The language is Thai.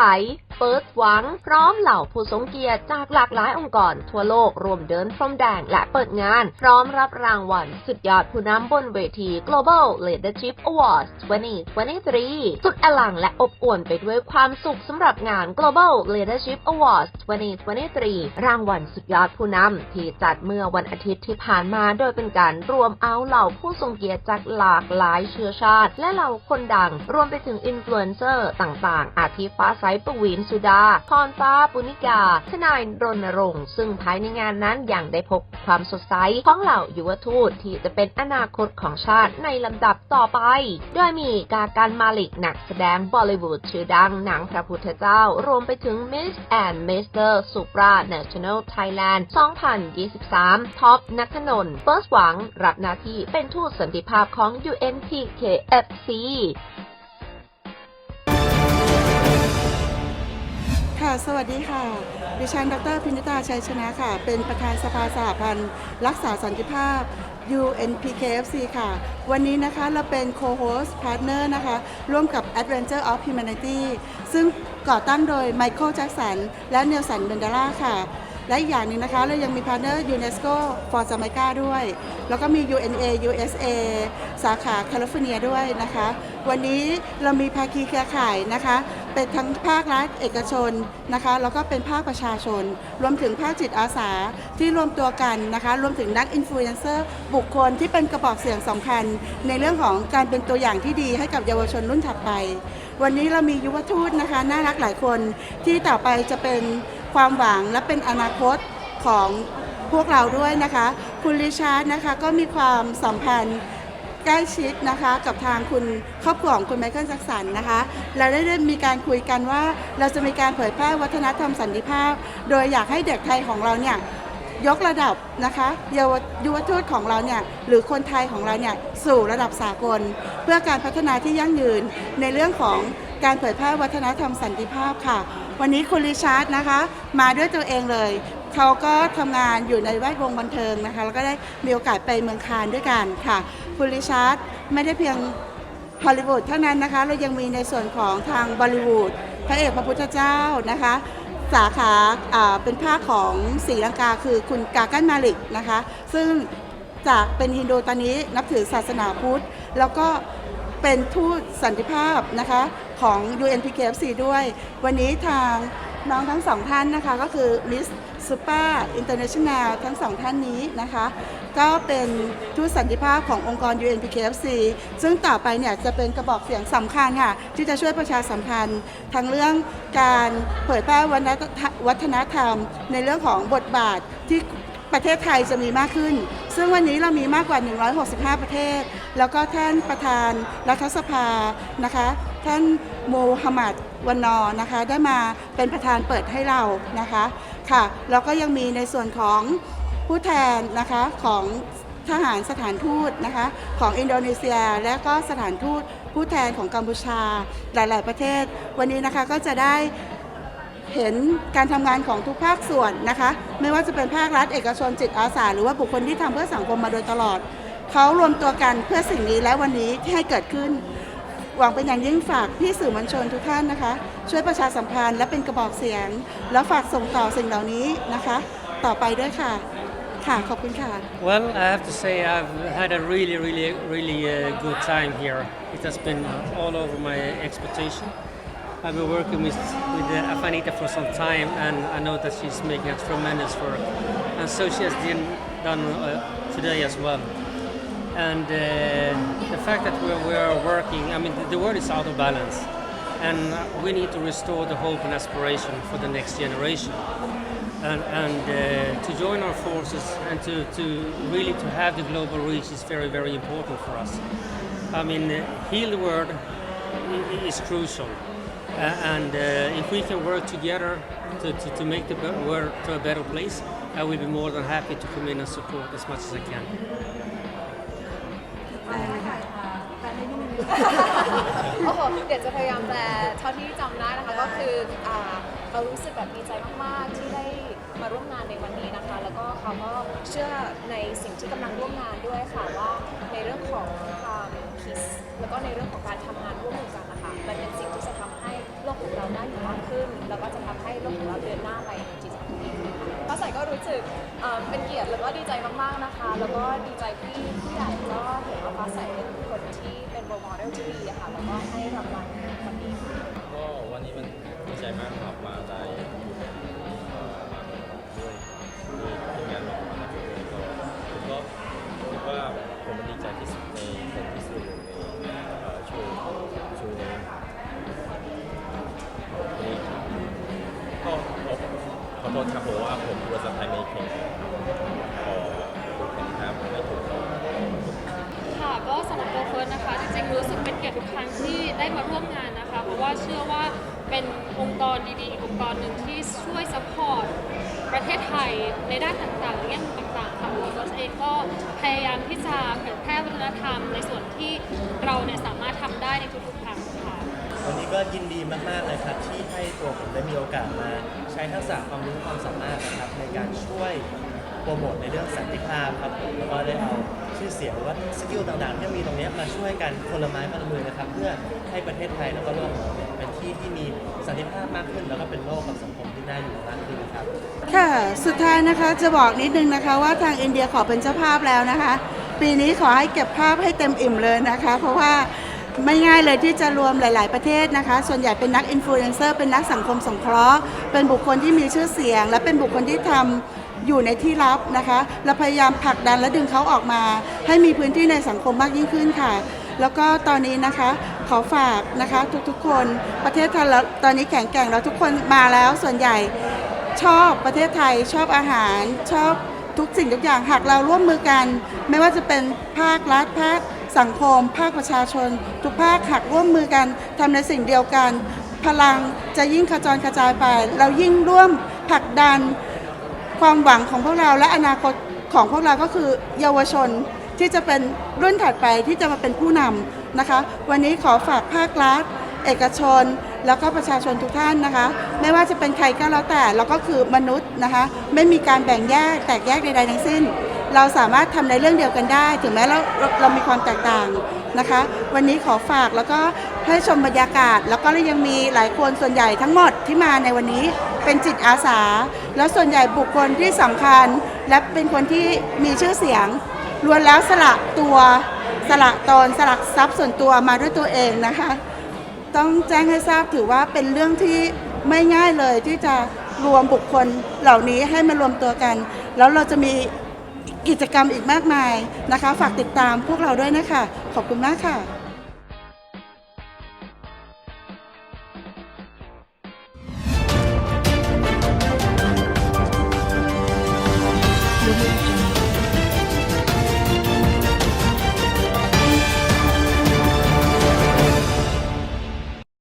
Hi เปิดหวัง พร้อมเหล่าผู้ทรงเกียรติจากหลากหลายองค์กรทั่วโลกรวมเดินพรมแดงและเปิดงาน พร้อมรับรางวัลสุดยอดผู้นำบนเวที Global Leadership Awards 2023 สุดอลังและอบอวลไปด้วยความสุขสำหรับงาน Global Leadership Awards 2023 รางวัลสุดยอดผู้นำที่จัดเมื่อวันอาทิตย์ที่ผ่านมาโดยเป็นการรวมเอาเหล่าผู้ทรงเกียรติจากหลากหลายเชื้อชาติ และเหล่าคนดัง รวมไปถึงอินฟลูเอนเซอร์ต่างๆ อาทิฟ้าใสประวินสุดา พรฟ้าปุณิกา ทนายรณรงค์ซึ่งภายในงานนั้นยังได้พบความสดใสของเหล่ายุวทูตที่จะเป็นอนาคตของชาติในลำดับต่อไป โดยมีกาการมาลิกนักแสดงบอลิวูดชื่อดังหนังพระพุทธเจ้า รวมไปถึง Miss and Mr. Supra National Thailand 2023 ท็อปนัทนนท์เฟิร์สหวัง รับหน้าที่เป็นทูตสันติภาพของ UNPKFC ค่ะ สวัสดีค่ะ ดิฉัน ดรพินิตาชัยชนะค่ะ เป็นประธานสภาสหพันธ์ รักษาสันติภาพ UNPKFC ค่ะ วันนี้นะคะเราเป็น Co-host Partner นะคะ ร่วมกับ Adventure of Humanity ซึ่งก่อตั้งโดยไมเคิลแจ็กสันและเนลสันเบนเดล่าค่ะ และอีกอย่างหนึ่งนะคะเรายังมีพาร์ทเนอร์ UNESCO for Jamaica ด้วย แล้วก็มี UNA USA สาขาแคลิฟอร์เนียด้วยนะคะ วันนี้เรามีภาคีเครือข่ายนะคะ เป็นทั้งภาครัฐเอกชนนะคะ แล้วก็เป็นภาคประชาชน รวมถึงภาคจิตอาสาที่รวมตัวกันนะคะ รวมถึงนักอินฟลูเอนเซอร์บุคคลที่เป็นกระบอกเสียงสำคัญ ในเรื่องของการเป็นตัวอย่างที่ดีให้กับเยาวชนรุ่นถัดไป วันนี้เรามียุวทูตนะคะ น่ารักหลายคนที่ต่อไปจะเป็น ความหวังและเป็นอนาคตของพวกเราด้วยนะคะ คุณริชาร์ดนะคะก็มีความสัมพันธ์ใกล้ชิดนะคะกับทางคุณครอบครัวของคุณไมเคิลแจ็คสันนะคะเราได้ได้มีการคุยกันว่าเราจะมีการเผยแพร่วัฒนธรรมสันติภาพ โดยอยากให้เด็กไทยของเราเนี่ยยกระดับนะคะเยาวยุวทูตของเราเนี่ยหรือคนไทยของเราเนี่ยสู่ระดับสากล เพื่อการพัฒนาที่ยั่งยืนในเรื่องของการเผยแพร่วัฒนธรรมสันติภาพค่ะ วันนี้คุณริชาร์ดนะคะ มาด้วยตัวเองเลยเขาก็ทำงานอยู่ในแวดวงบันเทิงนะคะ แล้วก็ได้มีโอกาสไปเมืองคานด้วยกันค่ะ คุณริชาร์ดไม่ได้เพียงฮอลลีวูดเท่านั้นนะคะ เรายังมีในส่วนของทางบอลลีวูดพระเอกพระพุทธเจ้านะคะ สาขาอ่าเป็นภาคของศรีลังกาคือคุณกากันมาลิกนะคะ ซึ่งจากเป็นฮินดูตอนนี้นับถือศาสนาพุทธ แล้วก็ เป็นทูตสันติภาพนะคะของ UNPKFC ด้วย วันนี้ทางน้องทั้งสองท่านนะคะก็คือมิสซูเปอร์อินเตอร์เนชั่นแนลทั้งสองท่านนี้นะคะ ก็เป็นทูตสันติภาพขององค์กร UNPKFC ซึ่งต่อไปเนี่ยจะเป็นกระบอกเสียงสำคัญค่ะ ที่จะช่วยประชาสัมพันธ์ทั้งเรื่องการเผยแพร่วัฒนธรรม ในเรื่องของบทบาทที่ ประเทศไทยจะมีมากขึ้น ซึ่งวันนี้เรามีมากกว่า 165 ประเทศ แล้วก็ท่านประธานรัฐสภานะคะ ท่านโมฮัมหมัดวันนอนะคะ ได้มาเป็นประธานเปิดให้เรานะคะค่ะแล้วก็ยังมีในส่วนของผู้แทนนะคะของทหารสถานทูตนะคะของอินโดนีเซีย และก็สถานทูตผู้แทนของกัมพูชาหลาย ๆ ประเทศ วันนี้นะคะก็จะได้ เห็นการทำงานของทุกภาคส่วนนะคะ ไม่ว่าจะเป็นภาครัฐเอกชนจิตอาสา หรือว่าบุคคลที่ทำเพื่อสังคมมาโดยตลอด เขารวมตัวกันเพื่อสิ่งนี้และวันนี้ที่ให้เกิดขึ้น หวังเป็นอย่างยิ่งฝากพี่สื่อมวลชนทุกท่านนะคะ ช่วยประชาสัมพันธ์และเป็นกระบอกเสียง แล้วฝากส่งต่อสิ่งเหล่านี้นะคะ ต่อไปด้วยค่ะ ค่ะขอบคุณค่ะ Well, I have to say I've had a really, really, really uh, good time here. It has been all over my expectation. I've been working with, with uh, Afanita for some time, and I know that she's making a tremendous work. And so she has been done uh, today as well. And uh, the fact that we're, we're working, I mean, the, the world is out of balance. And we need to restore the hope and aspiration for the next generation and, and uh, to join our forces and to, to really to have the global reach is very very important for us. I mean, heal the world is crucial, and uh, if we can work together to, to, to make the world to a better place, I will be more than happy to come in and support as much as I can. โอ้โหเดี๋ยวจะพยายามแปลเท่าที่จำได้นะคะก็คืออ่าเรารู้สึกแบบดีใจมากๆที่ได้มาร่วมงานในวันนี้นะคะ แล้วก็เขาก็เชื่อในสิ่งที่กำลังร่วมงานด้วยค่ะว่าในเรื่องของความคิดแล้วก็ในเรื่องของการทำงานร่วมมือกันนะคะมันเป็นสิ่งที่จะทำให้โล กของเราได้อยู่มากขึ้น แล้วก็จะทำให้โลกของเราเดินหน้าไปในจิตสำนึกป้าใสก็รู้สึกเอ่อเป็นเกียรติแล้วก็ดีใจมากๆนะคะ แล้วก็ดีใจที่ผู้ใหญ่ก็เห็นว่าฟ้าใสเป็นคนที่เป็นโรโมเดลที่ดีอะค่ะแล้วก็ให้รางวัลวันนี้ ก็วันนี้มันดีใจมากครับมาได้ โทษครับผมว่าผมภาษาไทยไม่เก่งขอพูดเป็นครับไม่ถูกต้องค่ะก็สำหรับตัวเฟิร์สนะคะ จริงๆรู้สึกเป็นเกียรติทุกครั้งที่ได้มาร่วมงานนะคะ เพราะว่าเชื่อว่าเป็นองค์กรดีๆอีกองค์กรหนึ่งที่ช่วยซัพพอร์ตประเทศไทยในด้านต่างๆแง่มุมต่างๆค่ะตัวเฟิร์สเองก็พยายามที่จะเผยแพร่วัฒนธรรมในส่วนที่เราเนี่ยสามารถทำได้ในทุกๆครั้งค่ะ วันนี้ก็ยินดีมากๆเลยครับที่ให้ตัวผมได้มีโอกาสมา ใช้ทักษะความรู้ความสามารถนะครับในการช่วยโปรโมทในเรื่องสันติภาพครับผมแล้วก็ได้เอาชื่อเสียงหรือว่าสกิลต่างๆ ที่มีตรงนี้มาช่วยกันคนละไม้คนละมือนะครับ เพื่อให้ประเทศไทยแล้วก็โลกของเราเนี่ยเป็นที่ที่มีสันติภาพมากขึ้น แล้วก็เป็นโลกกับสังคมที่น่าอยู่มากขึ้นนะครับ ค่ะ สุดท้ายนะคะจะบอกนิดนึงนะคะว่าทางอินเดียขอเป็นเจ้าภาพแล้วนะคะ ปีนี้ขอให้เก็บภาพให้เต็มอิ่มเลยนะคะ เพราะว่า ไม่ง่ายเลยที่จะรวมหลาย ๆ ประเทศนะคะ ส่วนใหญ่เป็นนักอินฟลูเอนเซอร์ เป็นนักสังคมสงเคราะห์ เป็นบุคคลที่มีชื่อเสียง และเป็นบุคคลที่ทำอยู่ในที่ลับนะคะ เราพยายามผลักดันและดึงเขาออกมา ให้มีพื้นที่ในสังคมมากยิ่งขึ้นค่ะ แล้วก็ตอนนี้นะคะขอฝากนะคะทุกๆ คนประเทศไทยเราตอนนี้แข็งแกร่งแล้วทุกคนมาแล้วส่วนใหญ่ชอบประเทศไทยชอบอาหารชอบทุกสิ่งทุกอย่างหากเราร่วมมือกัน ไม่ว่าจะเป็นภาครัฐภาค สังคม ภาคประชาชน ทุกภาคหากร่วมมือกันทำในสิ่งเดียวกัน พลังจะยิ่งขจรกระจายไป เรายิ่งร่วมผลักดันความหวังของพวกเราและอนาคตของพวกเราก็คือเยาวชนที่จะเป็นรุ่นถัดไปที่จะมาเป็นผู้นำนะคะ วันนี้ขอฝากภาครัฐ เอกชน แล้วก็ประชาชนทุกท่านนะคะ ไม่ว่าจะเป็นใครก็แล้วแต่เราก็คือมนุษย์นะคะ ไม่มีการแบ่งแยกแตกแยกใดๆทั้งสิ้น เราสามารถทำในเรื่องเดียวกันได้ ถึงแม้เราเราเรามีความแตกต่างนะคะ วันนี้ขอฝากแล้วก็ให้ชมบรรยากาศ แล้วก็ยังมีหลายคนส่วนใหญ่ทั้งหมดที่มาในวันนี้เป็นจิตอาสา แล้วส่วนใหญ่บุคคลที่สำคัญ และเป็นคนที่มีชื่อเสียงล้วนแล้วสละตัวสละตนสละทรัพย์ส่วนตัวมาด้วยตัวเองนะคะ ต้องแจ้งให้ทราบถือว่าเป็นเรื่องที่ไม่ง่ายเลยที่จะรวมบุคคลเหล่านี้ให้มารวมตัวกัน แล้วเราจะมี กิจกรรมอีกมากมายนะคะ ฝากติดตามพวกเราด้วยนะคะ ขอบคุณมากค่ะ